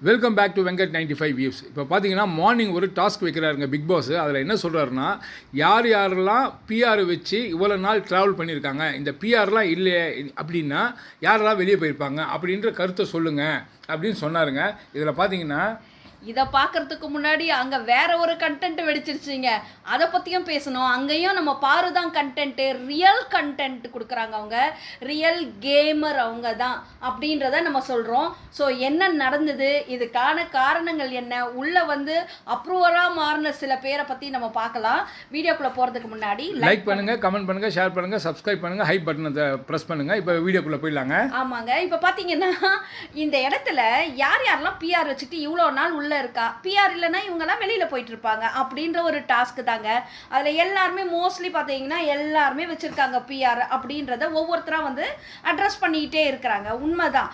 Welcome back to Venkat ninety five views இப்போ பார்த்தீங்கன்னா morning ஒரு டாஸ்க் வைக்கிறாருங்க பிக் பாஸ் அதில் என்ன சொல்கிறாருன்னா யார் யாரெல்லாம் பிஆர் வச்சு இவ்வளோ நாள் ட்ராவல் பண்ணியிருக்காங்க இந்த பிஆர்லாம் இல்லை அப்படின்னா யாரெல்லாம் வெளியே போயிருப்பாங்க அப்படின்ற கருத்தை சொல்லுங்கள் அப்படின்னு சொன்னாருங்க. இதில் பார்த்தீங்கன்னா இதை பார்க்கறதுக்கு முன்னாடி அங்கே வேற ஒரு கண்டென்ட் வெடிச்சிருச்சுங்க. அதை பற்றியும் பேசணும். அங்கேயும் நம்ம பாரு தான் கண்டென்ட்டு ரியல் கண்டென்ட் கொடுக்குறாங்க அவங்க. ரியல் கேமர் அவங்க தான் அப்படின்றத நம்ம சொல்கிறோம் ஸோ என்ன நடந்தது? இதுக்கான காரணங்கள் என்ன? உள்ளே வந்து அப்ரூவராக மாறின சில பேரை பற்றி நம்ம பார்க்கலாம் வீடியோக்குள்ளே போகிறதுக்கு முன்னாடி லைக் பண்ணுங்கள் கமெண்ட் பண்ணுங்கள் ஷேர் பண்ணுங்கள் சப்ஸ்கிரைப் பண்ணுங்கள் ஹை பட்டனை ப்ரெஸ் பண்ணுங்கள் இப்போ வீடியோக்குள்ளே போயிடலாங்க. ஆமாங்க. இப்போ பார்த்தீங்கன்னா இந்த இடத்துல யார் யாரெல்லாம் பிஆர் வச்சுட்டு இவ்வளோ நாள் உள்ளே இருக்கா? பிஆர் இல்லைன்னா இவங்கெல்லாம் வெளியில் போயிட்டு இருப்பாங்க. அப்படின்ற ஒரு டாஸ்க் தாங்க. அதில் எல்லாருமே மோஸ்ட்லி பார்த்தீங்கன்னா எல்லாருமே வச்சுருக்காங்க பிஆர் அப்படின்றத ஒவ்வொருத்தராக வந்து அட்ரஸ் பண்ணிக்கிட்டே இருக்கிறாங்க. உண்மைதான்.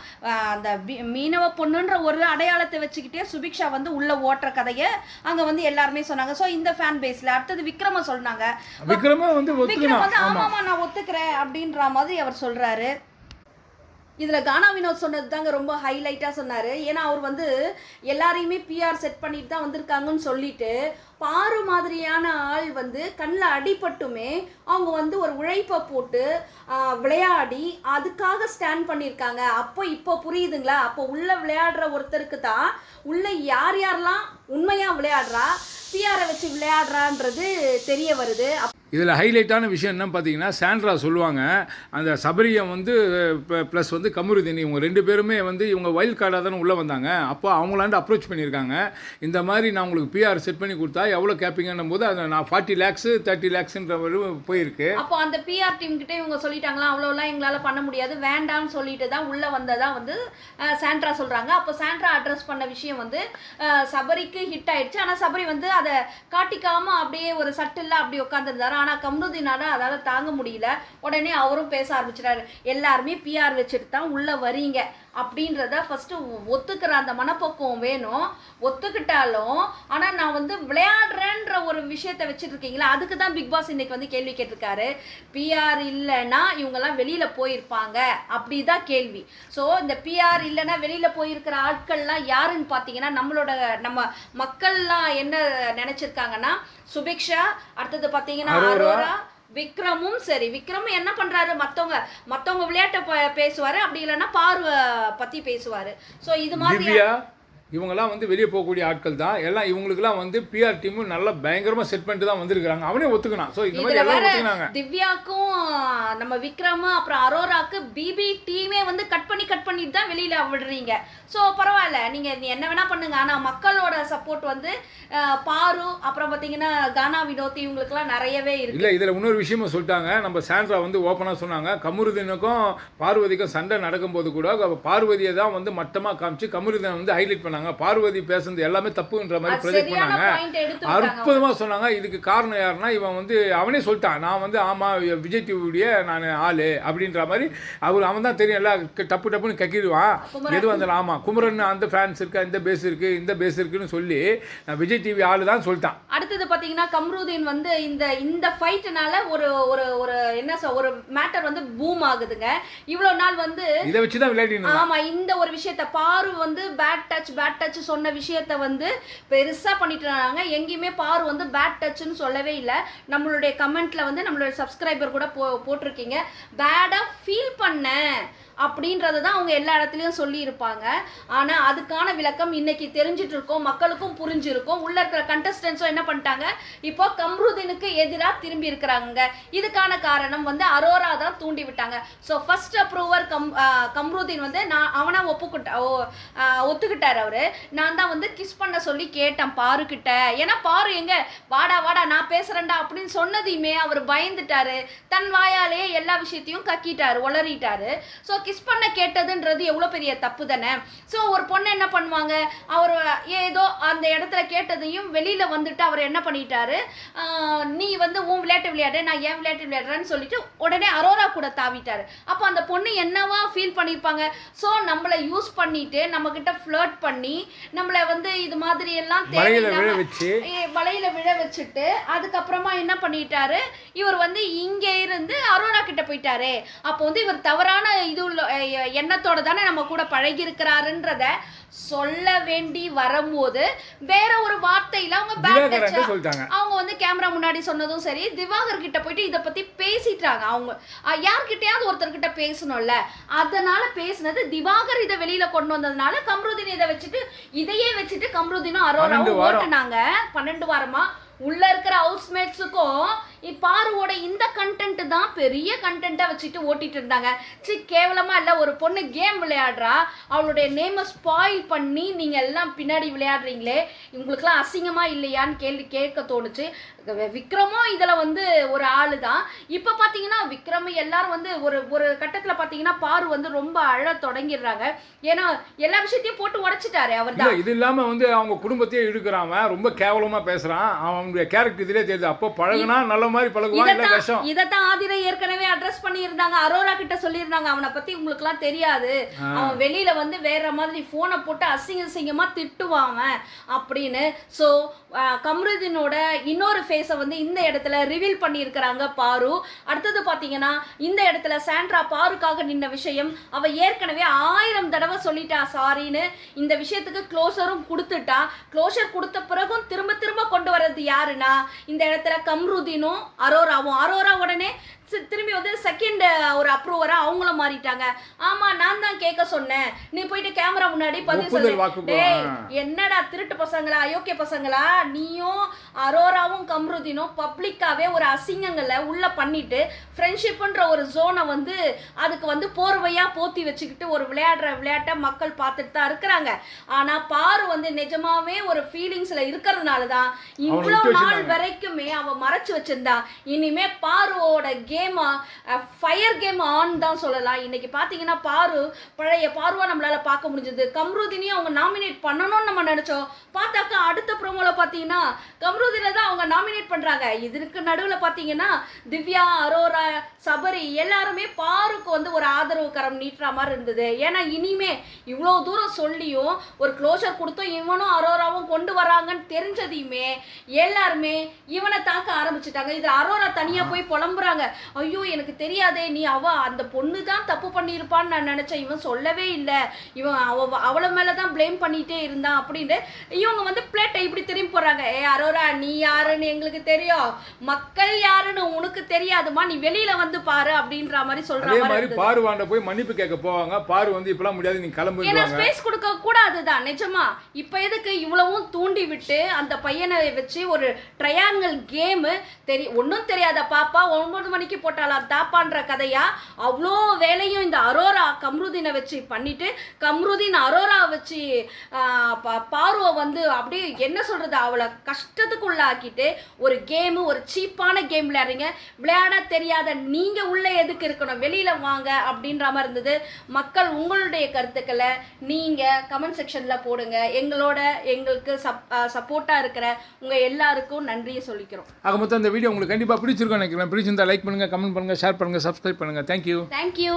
அந்த மீனவ பொண்ணுன்ற ஒரு அடையாளத்தை வச்சுக்கிட்டே சுபிக்ஷா வந்து உள்ள ஓட்டுற கதையை அங்கே வந்து எல்லாருமே சொன்னாங்க. ஸோ இந்த ஃபேன் பேஸில் அடுத்தது விக்ரம சொன்னாங்க. விக்ரமா வந்து விக்ரம் வந்து ஆமாம் நான் ஒத்துக்கிறேன் அப்படின்ற மாதிரி அவர் சொல்றாரு. இதில் கானா வினோத் சொன்னது தாங்க ரொம்ப ஹைலைட்டாக சொன்னார். ஏன்னா அவர் வந்து எல்லாரையுமே பிஆர் செட் பண்ணிட்டு தான் வந்திருக்காங்கன்னு சொல்லிட்டு பாரு மாதிரியான ஆள் வந்து கண்ணில் அடிபட்டுமே அவங்க வந்து ஒரு உழைப்பை போட்டு விளையாடி அதுக்காக ஸ்டாண்ட் பண்ணியிருக்காங்க. அப்போ இப்போ புரியுதுங்களா? அப்போ உள்ளே விளையாடுற ஒருத்தருக்கு தான் உள்ளே யார் யாரெல்லாம் உண்மையாக விளையாடுறா பிஆரை வச்சு விளையாடுறான்றது தெரிய வருது. இதில் ஹைலைட்டான விஷயம் என்ன பார்த்தீங்கன்னா சாண்ட்ரா சொல்லுவாங்க அந்த சபரியை வந்து ப்ளஸ் வந்து கமருதீன் இவங்க ரெண்டு பேருமே வந்து இவங்க வைல்ட் கார்டாக தானே உள்ளே வந்தாங்க. அப்போ அவங்களாண்டு அப்ரோச் பண்ணியிருக்காங்க. இந்த மாதிரி நான் உங்களுக்கு பிஆர் செட் பண்ணி கொடுத்தா எவ்வளோ கேட்பீங்கன்னும் போது அதை நான் ஃபார்ட்டி லேக்ஸு தேர்ட்டி லேக்ஸுன்ற ஒரு போயிருக்கு. அப்போ அந்த பிஆர் டீம் கிட்டே இவங்க சொல்லிட்டாங்களா அவ்வளோலாம் எங்களால் பண்ண முடியாது வேண்டாம்னு சொல்லிட்டு தான் உள்ளே வந்ததாக வந்து சாண்ட்ரா சொல்கிறாங்க அப்போ சாண்ட்ரா அட்ரஸ் பண்ண விஷயம் வந்து சபரிக்கு ஹிட் ஆயிடுச்சு. ஆனால் சபரி வந்து அதை காட்டிக்காமல் அப்படியே ஒரு சட்டில் அப்படி உட்காந்துருந்தாரு ஆனால் கம்ருதினால அதால் தாங்க முடியல. உடனே அவரும் பேச ஆரம்பிச்சிட்டாரு. எல்லாருமே பிஆர் வச்சுட்டு தான் உள்ளே வரீங்க. அப்படின்றத ஃபஸ்ட்டு ஒத்துக்கிற அந்த மனப்பக்குவம் வேணும். ஒத்துக்கிட்டாலும் ஆனால் நான் வந்து விளையாடுறேன்ற ஒரு விஷயத்தை வச்சுட்டு இருக்கீங்களா? அதுக்கு தான் பிக் பாஸ் இன்னைக்கு வந்து கேள்வி கேட்டிருக்காரு. பிஆர் இல்லைன்னா இவங்கெல்லாம் வெளியில் போயிருப்பாங்க. அப்படி தான் கேள்வி. ஸோ இந்த பிஆர் இல்லைன்னா வெளியில் போயிருக்கிற ஆட்கள்லாம் யாருன்னு பார்த்தீங்கன்னா நம்மளோட நம்ம மக்கள்லாம் என்ன நினச்சிருக்காங்கன்னா சுபிக்ஷா அடுத்தது பார்த்தீங்கன்னா அரோரா. விக்ரமும் சரி. விக்ரம் என்ன பண்றாரு? மத்தவங்க மத்தவங்க விளையாட்டை பேசுவாரு. அப்படி இல்லைன்னா பார்வை பத்தி பேசுவாரு. சோ இது மாதிரி இவங்கெல்லாம் வந்து வெளியே போகக்கூடிய ஆட்கள் தான். எல்லாம் இவங்களுக்குலாம் வந்து பிஆர் டீமும் நல்லா பயங்கரமாக செட் பண்ணிட்டு தான் வந்திருக்காங்க அவனே ஒத்துக்கினான் ஸோ இந்த மாதிரி வேற ஒத்துக்கினாங்க. திவ்யாக்கும் நம்ம விக்ரம் அப்புறம் அரோராக்கு பிபி டீமே வந்து கட் பண்ணி கட் பண்ணிட்டு தான் வெளியில விடுறீங்க. ஸோ பரவாயில்ல. நீங்க நீ என்ன வேணா பண்ணுங்க. ஆனா மக்களோட சப்போர்ட் வந்து பாரு அப்புறம் பாத்தீங்கன்னா கானா வினோத் இவங்களுக்குலாம் நிறையவே இருக்கு. இல்லை இதில் இன்னொரு விஷயமும் சொல்லிட்டாங்க. நம்ம சாண்ட்ரா வந்து ஓப்பனாக சொன்னாங்க. கமருதீனுக்கும் பார்வதிக்கும் சண்டை நடக்கும்போது கூட பார்வதியை தான் வந்து மட்டமாக காமிச்சு கமருதீனை வந்து ஹைலைட் பண்ணாங்க. பார்வதி பேசுனது எல்லாமே தப்புன்ற மாதிரி ப்ரொஜெக்ட் பண்ணாங்க அற்புதமாக சொன்னாங்க. இதுக்கு காரணம் யாருன்னா இவன் வந்து அவனே சொல்லிட்டான் நான் வந்து ஆமாம் விஜய் டிவியுடைய நான் ஆளு அப்படின்ற மாதிரி. அவர் அவன் தான் தெரியும் எல்லாம் டப்பு டப்புன்னு கக்கிடுவான். எது வந்தாலும் ஆமாம் குமரன் அந்த ஃபேன்ஸ் இருக்கு இந்த பேஸ் இருக்கு இந்த பேஸ் இருக்குன்னு சொல்லி நான் விஜய் டிவி ஆளு தான் சொல்லிட்டான். அடுத்தது பாத்தீங்கன்னா கம்ருதீன் வந்து இந்த இந்த ஃபைட்னால ஒரு ஒரு ஒரு என்ன சொல் ஒரு மேட்டர் வந்து பூம் ஆகுதுங்க. இவ்வளவு நாள் வந்து இதை வச்சு தான் விளையாடினு ஆமா இந்த ஒரு விஷயத்த பாரு வந்து bad touch bad bad touch சொன்ன விஷயத்த வந்து பெருசாக பண்ணிட்டு இருந்தாங்க எங்கேயுமே பார் வந்து பேட் டச்சுன்னு சொல்லவே இல்லை. நம்மளுடைய கமெண்ட்ல வந்து நம்மளுடைய சப்ஸ்கிரைபர் கூட போ போட்டிருக்கீங்க. பேடாக ஃபீல் பண்ணேன் அப்படின்றது தான் அவங்க எல்லா இடத்துலையும் சொல்லியிருப்பாங்க. ஆனால் அதுக்கான விளக்கம் இன்னைக்கு தெரிஞ்சிட்டு இருக்கோம். மக்களுக்கும் புரிஞ்சிருக்கும். உள்ள இருக்கிற கண்டஸ்டன்ஸும் என்ன பண்ணிட்டாங்க? இப்போ கம்ருதீனுக்கு எதிராக திரும்பி இருக்கிறாங்க. இதுக்கான காரணம் வந்து அரோரா தான் தூண்டி விட்டாங்க. So first approver come Kamrudeen வந்து நான் அவனா ஒப்புக்கிட்ட ஒத்துக்கிட்டார் ஆஹ் அவரு. நான் தான் வந்து கிஸ் பண்ண சொல்லி கேட்டேன் பாருக்கிட்ட ஏன்னா பாரு எங்க? வாடா வாடா நான் பேசுறேன்டா அப்படின்னு சொன்னதையுமே அவர் பயந்துட்டாரு. தன் வாயாலே எல்லா விஷயத்தையும் கக்கிட்டாரு உளறிட்டாரு. ஸோ கிஸ் பண்ண கேட்டதுன்றது எவ்வளோ பெரிய தப்பு தானே? ஸோ ஒரு பொண்ணு என்ன பண்ணுவாங்க? அவர் ஏதோ அந்த இடத்துல கேட்டதையும் வெளியில வந்துட்டு அவர் என்ன பண்ணிட்டாரு? நீ வந்து உன் விளையாட்டு விளையாடு நான் ஏன் விளையாட்டு விளையாடுறேன்னு சொல்லிட்டு உடனே அரோரா கூட தாவிட்டாரு. அப்போ அந்த பொண்ணு என்னவா ஃபீல் பண்ணியிருப்பாங்க ஸோ நம்மளை யூஸ் பண்ணிட்டு நம்மக்கிட்ட ஃப்ளர்ட் பண்ணி பண்ணி நம்மளை வந்து இது மாதிரி எல்லாம் வச்சு. வலையில விழ வச்சுட்டு அதுக்கப்புறமா என்ன பண்ணிட்டாரு? இவர் வந்து இங்க இருந்து அரோரா கிட்ட போயிட்டாரு. அப்போ வந்து இவர் தவறான இது உள்ள எண்ணத்தோட தானே நம்ம கூட பழகி இருக்கிறாருன்றத சொல்ல வேண்டி வரும்போது வேற ஒரு வார்த்தையில அவங்க அவங்க வந்து கேமரா முன்னாடி சொன்னதும் சரி திவாகர் கிட்ட போயிட்டு இதை பத்தி பேசிட்டாங்க அவங்க. யார்கிட்டயாவது ஒருத்தர்கிட்ட பேசணும்ல. அதனால பேசுனது திவாகர் இதை வெளியில கொண்டு வந்ததுனால கம்ருதீன் இதை வச்சுட்டு இதையே வச்சுட்டு கம்ருதீனும் அரோராவும். ஓட்டுனாங்க பன்னெண்டு வாரமா உள்ள இருக்கிற ஹவுஸ்மேட்ஸுக்கும் பாருவோட இந்த கண்டென்ட் தான் பெரிய கண்டென்ட்டா வச்சுட்டு ஓட்டிட்டு இருந்தாங்க. சி கேவலமா இல்ல ஒரு பொண்ணு கேம் விளையாடுறா. அவளுடைய நேமை ஸ்பாயில் பண்ணி நீங்க எல்லாம் பின்னாடி விளையாடுறீங்களே. உங்களுக்குலாம் அசிங்கமா இல்லையான்னு கேள்வி கேட்க தோணுச்சு. விக்ரமும் இதுல வந்து ஒரு ஆளு தான் இப்ப பாத்தீங்கன்னா விக்ரம் எல்லாரும் வந்து ஒரு ஒரு கட்டத்துல பாத்தீங்கன்னா பாரு வந்து ரொம்ப அழ தொடங்கிடுறாங்க. ஏன்னா எல்லா விஷயத்தையும் போட்டு உடைச்சிட்டாரு அவர் இல்ல இது இல்லாம வந்து அவங்க குடும்பத்தையே இழுக்கிறான். ரொம்ப கேவலமா பேசுறான். அவனுடைய கேரக்டர் இதுலயே தெரியுது. அப்போ பழகுனா நல்ல மாதிரி பழகுவான் இல்ல இதத்தான் விஷம்? இதத்தான் ஆதிரை ஏற்கனவே அட்ரஸ் பண்ணியிருந்தாங்க. அரோரா கிட்ட சொல்லியிருந்தாங்க. அவனை பத்தி உங்களுக்கு எல்லாம் தெரியாது அவன் வெளியில வந்து வேற மாதிரி போனை போட்டு அசிங்க அசிங்கமா திட்டுவான் அவன் அப்படின்னு. ஸோ கம்ருதீனோட இன்னொரு ஃபேஸை வந்து இந்த இடத்துல ரிவீல் பண்ணியிருக்கிறாங்க பாரு. அடுத்தது பாத்தீங்கன்னா இந்த இடத்துல சாண்ட்ரா பாருக்காக நின்ன விஷயம். அவ ஏற்கனவே ஆயிரம் தடவை சொல்லிட்டா சாரின்னு. இந்த விஷயத்துக்கு க்ளோஷரும் கொடுத்துட்டா. க்ளோஷர் கொடுத்த பிறகும் திரும்ப திரும்ப கொண்டு வர்றது யாருன்னா இந்த இடத்துல கம்ருதீனும் அரோராவும் அரோரா உடனே திரும்பி வந்து செகண்ட் ஒரு அப்ரூவரா அவங்களும் மாறிட்டாங்க. ஆமா நான் தான் கேட்க சொன்னேன். நீ போயிட்டு கேமரா முன்னாடி பதிவு சொல்லு. டேய். என்னடா திருட்டு பசங்களா அயோக்கிய பசங்களா? நீயும் அரோராவும் கம்ருதீனும் பப்ளிக்காவே ஒரு அசிங்கங்களை உள்ள பண்ணிட்டு ஃப்ரெண்ட்ஷிப்ன்ற ஒரு ஜோனை வந்து அதுக்கு வந்து போர்வையா போத்தி வச்சுக்கிட்டு ஒரு விளையாடுற விளையாட்டை மக்கள் பார்த்துட்டு தான் இருக்கிறாங்க. ஆனா பாரு வந்து நிஜமாவே ஒரு ஃபீலிங்ஸ்ல இருக்கிறதுனால தான் இவ்வளவு விட்டு நாள். வரைக்குமே அவ மறைச்சு வச்சிருந்தா. இனிமே பாருவோட கேம் ஃபயர் கேம் ஆன் தான் சொல்லலாம். இன்னைக்கு பாத்தீங்கன்னா பாரு பழைய பார்வா நம்மளால பார்க்க முடிஞ்சது. கம்ருதினியும் அவங்க நாமினேட் பண்ணணும்னு நம்ம நினைச்சோம். பார்த்தாக்கா அடுத்த ப்ரோமோல பாத்தீங்கன்னா கம்ருதினை தான் அவங்க நாமினேட் பண்றாங்க. இதற்கு நடுவுல பாத்தீங்கன்னா திவ்யா அரோரா சபரி எல்லாருமே பாருக்கு வந்து ஒரு ஆதரவு கரம் நீட்டுற மாதிரி இருந்தது. ஏன்னா இனிமே இவ்வளோ தூரம் சொல்லியும் ஒரு க்ளோஷர் கொடுத்தும் இவனும் அரோராவும் கொண்டு வராங்கன்னு தெரிஞ்சதையுமே எல்லாருமே இவனை தாக்க ஆரம்பிச்சிட்டாங்க. இதுல அரோரா தனியா போய் புலம்புறாங்க. ஐயோ எனக்கு தெரியாதே நீ அவ அந்த பொண்ணு தான் தப்பு பண்ணியிருப்பான்னு நான் நினைச்சேன். இவன் சொல்லவே இல்லை. இவன் அவ அவளை மேல தான் ப்ளேம் பண்ணிட்டே இருந்தான் அப்படின்ட்டு இவங்க வந்து பிளேட்டை இப்படி திரும்பி போறாங்க ஏ அரோரா நீ யாருன்னு எங்களுக்கு தெரியும். மக்கள் யாருன்னு உனக்கு தெரியாதுமா நீ வெளியில வந்து பாரு அப்படின்ற மாதிரி அதே மாதிரி. பாருவாண்ட போய் மன்னிப்பு கேட்க போவாங்க. பாரு வந்து இப்பெல்லாம் முடியாது நீ ஏன்னா கிளம்புவாங்க ஸ்பேஸ் கொடுக்க கூடாதுதான் நிஜமா. இப்ப எதுக்கு இவ்வளவும் தூண்டி விட்டு அந்த பையனை வச்சு ஒரு ட்ரையாங்கிள் கேம் தெரி ஒன்றும் தெரியாத பாப்பா ஒன்பது மணிக்கு போட்டாலாம் தாப்பான்ற கதையா? அவ்வளோ வேலையும் இந்த அரோரா கம்ருதீனை வச்சு பண்ணிட்டு கம்ருதீன் அரோரா வச்சு பா- பார்வை வந்து அப்படியே என்ன சொல்றது? அவளை கஷ்டத்துக்குள்ளாக்கிட்டு ஒரு கேமு ஒரு சீப்பான கேம் விளையாடுறீங்க. விளையாட தெரியாத நீங்க உள்ள எதுக்கு இருக்கணும்? வெளியில வாங்க அப்படின்ற மாதிரி இருந்தது. மக்கள் உங்களுடைய கருத்துக்களை நீங்க கமெண்ட் செக்ஷன்ல போடுங்க. எங்களோட எங்களுக்கு சப் சப்போர்ட்டா இருக்கிற உங்க எல்லாருக்கும் நன்றியை சொல்லிக்கிறோம். ஆக மொத்தம் இந்த வீடியோ உங்களுக்கு கண்டிப்பா பிடிச்சிருக்கோம் நினைக்கிறேன். பிடிச்சிருந்தா லைக் பண்ணுங்கள் கமெண்ட் பண்ணுங்கள் ஷேர் பண்ணுங்கள் சப்ஸ்கிரைப் பண்ணுங்கள் தேங்க்யூ தேங்க்யூ